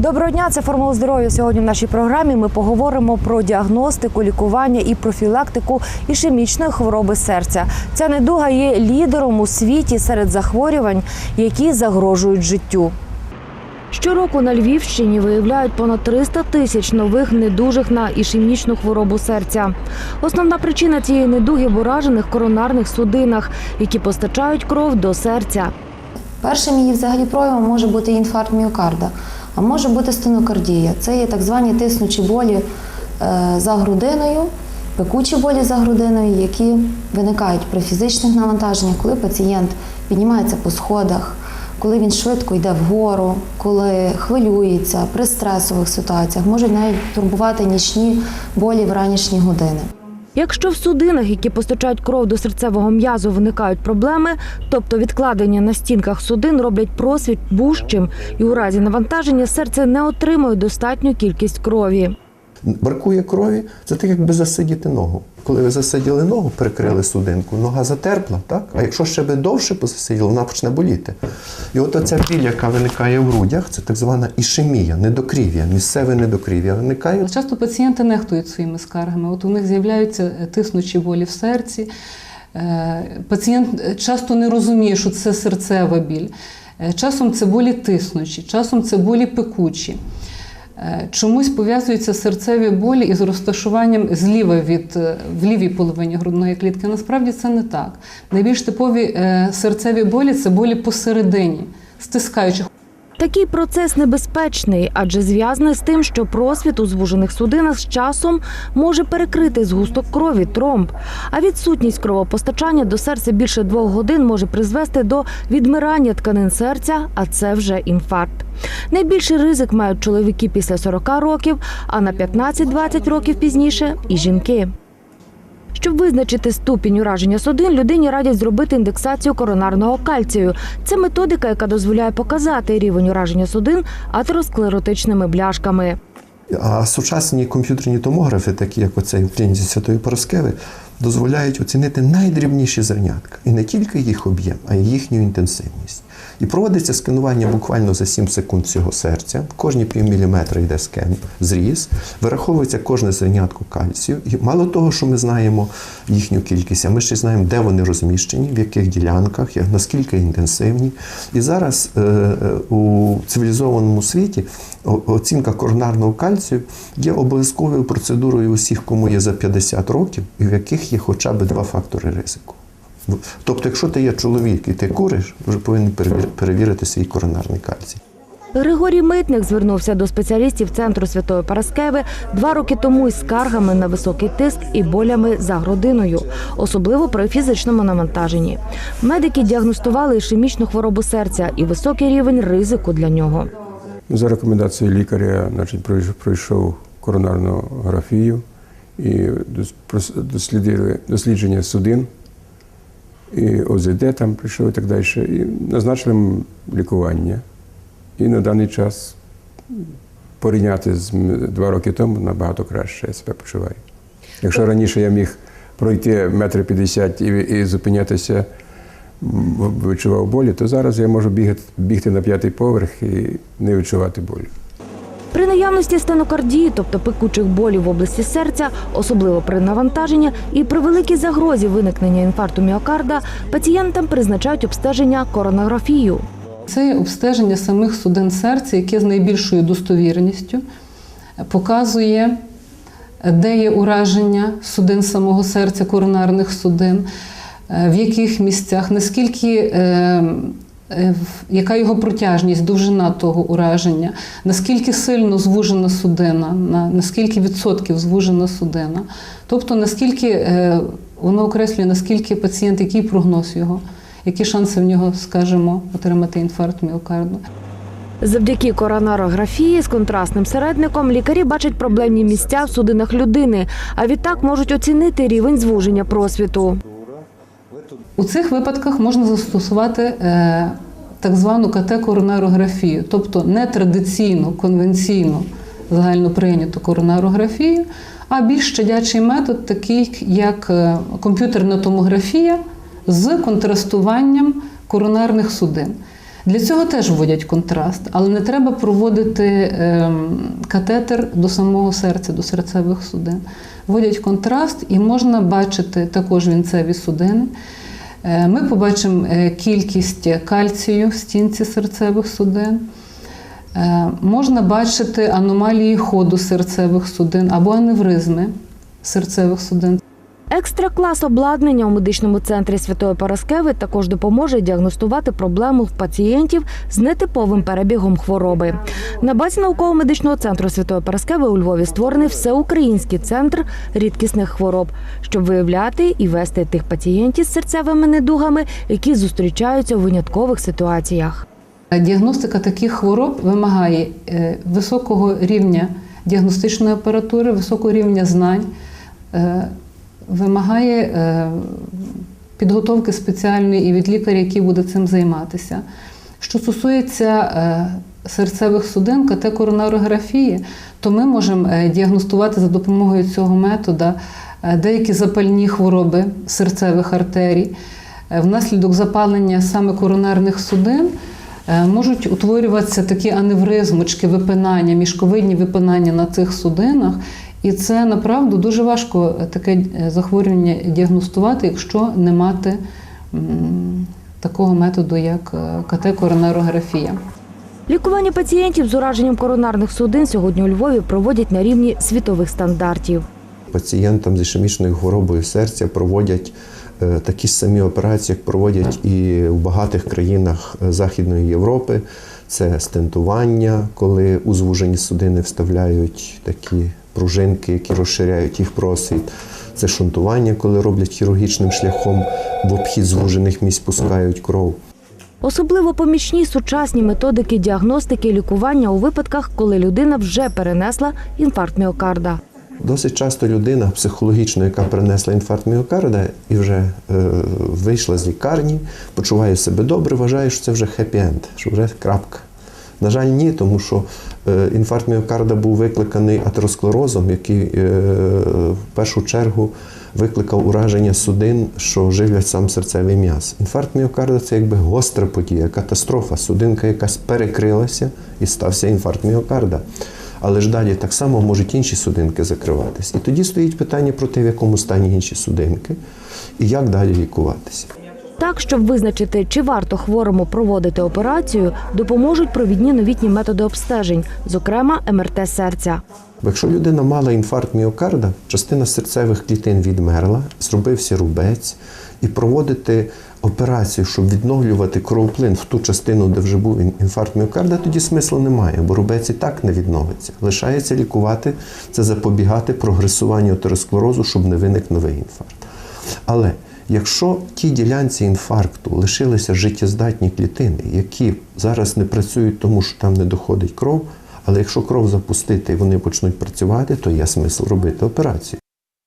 Доброго дня, це формула здоров'я. Сьогодні в нашій програмі ми поговоримо про діагностику, лікування і профілактику ішемічної хвороби серця. Ця недуга є лідером у світі серед захворювань, які загрожують життю. Щороку на Львівщині виявляють понад 300 тисяч нових недужих на ішемічну хворобу серця. Основна причина цієї недуги в уражених коронарних судинах, які постачають кров до серця. Першим її взагалі проявом може бути інфаркт міокарда, а може бути стенокардія. Це є так звані тиснучі болі е, за грудиною, пекучі болі за грудиною, які виникають при фізичних навантаженнях, коли пацієнт піднімається по сходах, коли він швидко йде вгору, коли хвилюється при стресових ситуаціях, можуть навіть турбувати нічні болі в ранішні години. Якщо в судинах, які постачають кров до серцевого м'язу, виникають проблеми, тобто відкладення на стінках судин роблять просвіт вужчим, і у разі навантаження серце не отримує достатню кількість крові. Бракує крові, це так, якби засидіти ногу. Коли ви засиділи ногу, перекрили судинку, нога затерпла, так? А якщо ще би довше посиділи, вона почне боліти. І от оця біль, яка виникає в грудях, це так звана ішемія, недокрів'я, місцеве недокрів'я виникає. Часто пацієнти нехтують своїми скаргами. От у них з'являються е, тиснучі болі в серці. Е, Пацієнт часто не розуміє, що це серцева біль. Е, Часом це болі тиснучі, часом це болі пекучі. Е, Чомусь пов'язуються серцеві болі із розташуванням зліва від е, в лівій половині грудної клітки. Насправді це не так. Найбільш типові е, серцеві болі це болі посередині, стискаючих. Такий процес небезпечний, адже зв'язаний з тим, що просвіт у звужених судинах з часом може перекрити згусток крові, тромб. А відсутність кровопостачання до серця більше двох годин може призвести до відмирання тканин серця, а це вже інфаркт. Найбільший ризик мають чоловіки після 40 років, а на 15-20 років пізніше і жінки. Щоб визначити ступінь ураження судин, людині радять зробити індексацію коронарного кальцію. Це методика, яка дозволяє показати рівень ураження судин атеросклеротичними бляшками. А сучасні комп'ютерні томографи, такі як оцей в клініці Святої Пороскеви, дозволяють оцінити найдрібніші зернятка. І не тільки їх об'єм, а й їхню інтенсивність. І проводиться сканування буквально за 7 секунд цього серця. Кожні півміліметра йде скен, зріз, вираховується кожне зернятко кальцію. І мало того, що ми знаємо їхню кількість, а ми ще знаємо, де вони розміщені, в яких ділянках, наскільки інтенсивні. І зараз е, е, у цивілізованому світі оцінка коронарного кальцію є обов'язковою процедурою усіх, кому є за 50 років, і в яких є хоча б два фактори ризику. Тобто, якщо ти є чоловік і ти куриш, вже повинен перевірити свій коронарний кальцій. Григорій Митник звернувся до спеціалістів центру Святої Параскеви два роки тому із скаргами на високий тиск і болями за грудиною, особливо при фізичному навантаженні. Медики діагностували ішемічну хворобу серця і високий рівень ризику для нього. За рекомендацією лікаря значить, пройшов коронарну графію і дослідили дослідження судин, і ОЗД там прийшов і так далі. І назначили лікування. І на даний час порівняти з два роки тому набагато краще я себе почуваю. Якщо раніше я міг пройти метр п'ятдесят і, і зупинятися, відчував болі, то зараз я можу бігати, бігти на п'ятий поверх і не відчувати болі. При наявності стенокардії, тобто пекучих болів в області серця, особливо при навантаженні і при великій загрозі виникнення інфаркту міокарда, пацієнтам призначають обстеження коронографію. Це обстеження самих судин серця, яке з найбільшою достовірністю показує, де є ураження судин самого серця, коронарних судин, е, в яких місцях, наскільки. Е, Яка його протяжність, довжина того ураження, наскільки сильно звужена судина, на наскільки відсотків звужена судина, тобто наскільки е, воно окреслює, наскільки пацієнт, який прогноз його, які шанси в нього, скажімо, отримати інфаркт міокарду. Завдяки коронарографії з контрастним середником лікарі бачать проблемні місця в судинах людини, а відтак можуть оцінити рівень звуження просвіту. У цих випадках можна застосувати е, так звану КТ-коронарографію, тобто не традиційну, конвенційну загально прийняту коронарографію, а більш щадячий метод, такий як е, комп'ютерна томографія з контрастуванням коронарних судин. Для цього теж вводять контраст, але не треба проводити ем, катетер до самого серця, до серцевих судин. Вводять контраст і можна бачити також вінцеві судини. Е, Ми побачимо е, кількість кальцію в стінці серцевих судин. Е, Можна бачити аномалії ходу серцевих судин або аневризми серцевих судин. Екстра-клас обладнання у медичному центрі Святої Параскеви також допоможе діагностувати проблему в пацієнтів з нетиповим перебігом хвороби. На базі науково-медичного центру Святої Параскеви у Львові створений всеукраїнський центр рідкісних хвороб, щоб виявляти і вести тих пацієнтів з серцевими недугами, які зустрічаються у виняткових ситуаціях. Діагностика таких хвороб вимагає е, високого рівня діагностичної апаратури, високого рівня знань, е, вимагає е, підготовки спеціальної і від лікаря, який буде цим займатися. Що стосується е, серцевих судин, КТ коронарографії, то ми можемо е, діагностувати за допомогою цього методу деякі запальні хвороби серцевих артерій. Внаслідок запалення саме коронарних судин можуть утворюватися такі аневризмочки, випинання, мішковидні випинання на цих судинах. І це направду дуже важко е, таке е, захворювання діагностувати, якщо не мати такого методу, як е, КТ-коронарографія. Лікування пацієнтів з ураженням коронарних судин сьогодні у Львові проводять на рівні світових стандартів. Пацієнтам з ішемічною хворобою серця проводять такі ж самі операції, як проводять і в багатих країнах Західної Європи. Це стентування, коли у звужені судини вставляють такі пружинки, які розширяють їх просвіт. Це шунтування, коли роблять хірургічним шляхом в обхід звужених місць пускають кров. Особливо помічні сучасні методики діагностики і лікування у випадках, коли людина вже перенесла інфаркт міокарда. Досить часто людина психологічно, яка перенесла інфаркт міокарда і вже е, вийшла з лікарні, почуває себе добре, вважає, що це вже хеппі-енд, що вже крапка. На жаль, ні, тому що інфаркт міокарда був викликаний атеросклерозом, який е, в першу чергу викликав ураження судин, що живлять сам серцевий м'яз. Інфаркт міокарда це якби гостра подія, катастрофа. Судинка якась перекрилася і стався інфаркт міокарда. Але ж далі так само можуть інші судинки закриватись. І тоді стоїть питання про те, в якому стані інші судинки і як далі лікуватися. Так, щоб визначити, чи варто хворому проводити операцію, допоможуть провідні новітні методи обстежень, зокрема МРТ серця. Якщо людина мала інфаркт міокарда, частина серцевих клітин відмерла, зробився рубець, і проводити операцію, щоб відновлювати кровоплин в ту частину, де вже був інфаркт міокарда, тоді смислу немає, бо рубець і так не відновиться. Лишається лікувати, це запобігати прогресуванню атеросклерозу, щоб не виник новий інфаркт. Але якщо тій ділянці інфаркту лишилися життєздатні клітини, які зараз не працюють, тому що там не доходить кров, але якщо кров запустити і вони почнуть працювати, то є смисл робити операцію.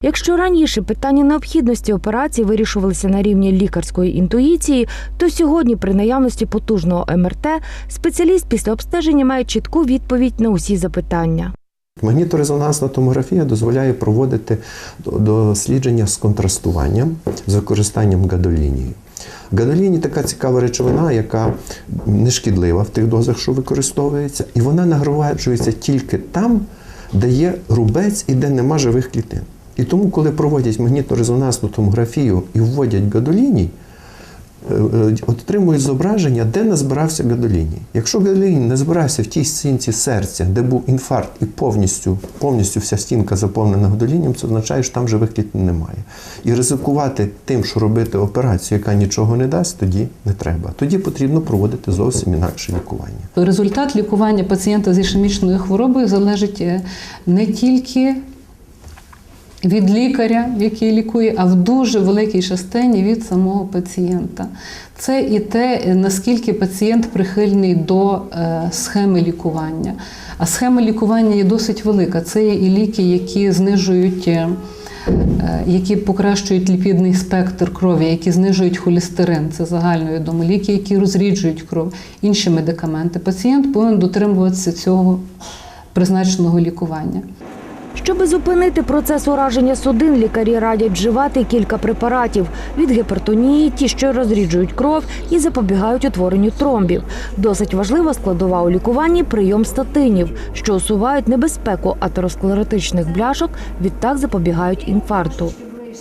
Якщо раніше питання необхідності операції вирішувалися на рівні лікарської інтуїції, то сьогодні, при наявності потужного МРТ, спеціаліст після обстеження має чітку відповідь на усі запитання. Магніторезонансна томографія дозволяє проводити дослідження з контрастуванням з використанням гадолінії. Гадоліні така цікава речовина, яка не шкідлива в тих дозах, що використовується, і вона нагромаджується тільки там, де є рубець і де нема живих клітин. І тому, коли проводять магніторезонансну томографію і вводять гадоліній, отримують зображення, де назбирався гадоліній. Якщо гадоліній не збирався в тій стінці серця, де був інфаркт, і повністю, повністю вся стінка заповнена гадолінням, це означає, що там живих клітин немає. І ризикувати тим, що робити операцію, яка нічого не дасть, тоді не треба. Тоді потрібно проводити зовсім інакше лікування. Результат лікування пацієнта з ішемічною хворобою залежить е, не тільки від лікаря, який лікує, а в дуже великій частині від самого пацієнта. Це і те, наскільки пацієнт прихильний до е, схеми лікування. А схема лікування є досить велика. Це є і ліки, які знижують. е, Які покращують ліпідний спектр крові, які знижують холестерин, це загальновідомо, ліки, які розріджують кров, інші медикаменти. Пацієнт повинен дотримуватися цього призначеного лікування. Щоби зупинити процес ураження судин, лікарі радять вживати кілька препаратів від гіпертонії, ті, що розріджують кров і запобігають утворенню тромбів. Досить важлива складова у лікуванні прийом статинів, що усувають небезпеку атеросклеротичних бляшок, відтак запобігають інфаркту.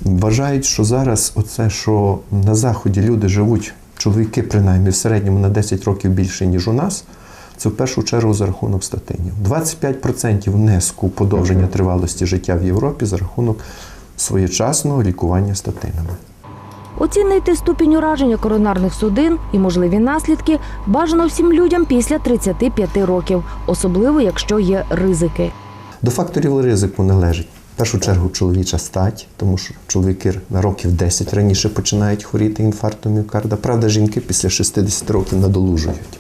Вважають, що зараз оце, що на заході люди живуть, чоловіки принаймні в середньому на 10 років більше, ніж у нас. Це в першу чергу за рахунок статинів. 25% внеску подовження тривалості життя в Європі за рахунок своєчасного лікування статинами. Оцінити ступінь ураження коронарних судин і можливі наслідки бажано всім людям після 35 років, особливо якщо є ризики. До факторів ризику належить в першу чергу чоловіча стать, тому що чоловіки на років 10 раніше починають хворіти інфарктом міокарда. Правда, жінки після 60 років надолужують.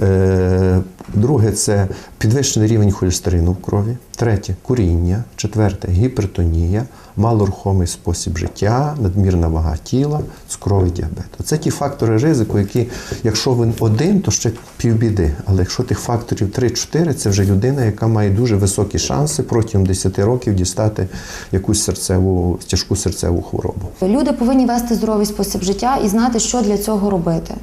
Е, Друге це підвищений рівень холестерину в крові. Третє куріння. Четверте гіпертонія, малорухомий спосіб життя, надмірна вага тіла, цукровий діабет. Це ті фактори ризику, які, якщо він один, то ще півбіди. Але якщо тих факторів 3-4, це вже людина, яка має дуже високі шанси протягом 10 років дістати якусь серцеву, тяжку серцеву хворобу. Люди повинні вести здоровий спосіб життя і знати, що для цього робити.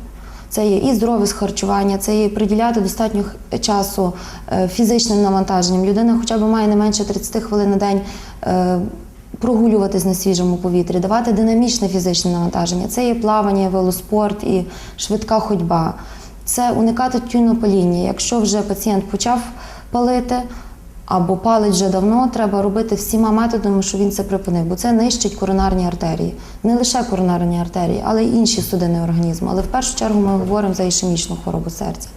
Це є і здорове харчування, це є приділяти достатньо часу е, фізичним навантаженням. Людина хоча б має не менше 30 хвилин на день е, прогулюватись на свіжому повітрі, давати динамічне фізичне навантаження. Це є плавання, велоспорт і швидка ходьба. Це уникати тютюнопаління. Якщо вже пацієнт почав палити, або палить вже давно, треба робити всіма методами, щоб він це припинив, бо це нищить коронарні артерії. Не лише коронарні артерії, але й інші судини організму. Але в першу чергу ми говоримо за ішемічну хворобу серця.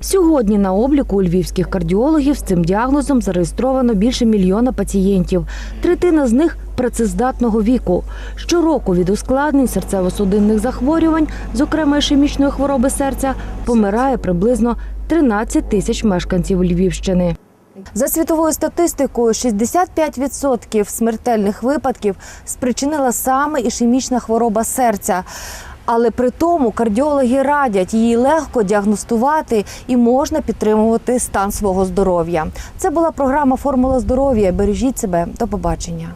Сьогодні на обліку у львівських кардіологів з цим діагнозом зареєстровано більше мільйона пацієнтів. Третина з них працездатного віку. Щороку від ускладнень серцево-судинних захворювань, зокрема ішемічної хвороби серця, помирає приблизно 13 тисяч мешканців Львівщини. За світовою статистикою, 65% смертельних випадків спричинила саме ішемічна хвороба серця. Але при тому кардіологи радять її легко діагностувати і можна підтримувати стан свого здоров'я. Це була програма Формула здоров'я. Бережіть себе. До побачення.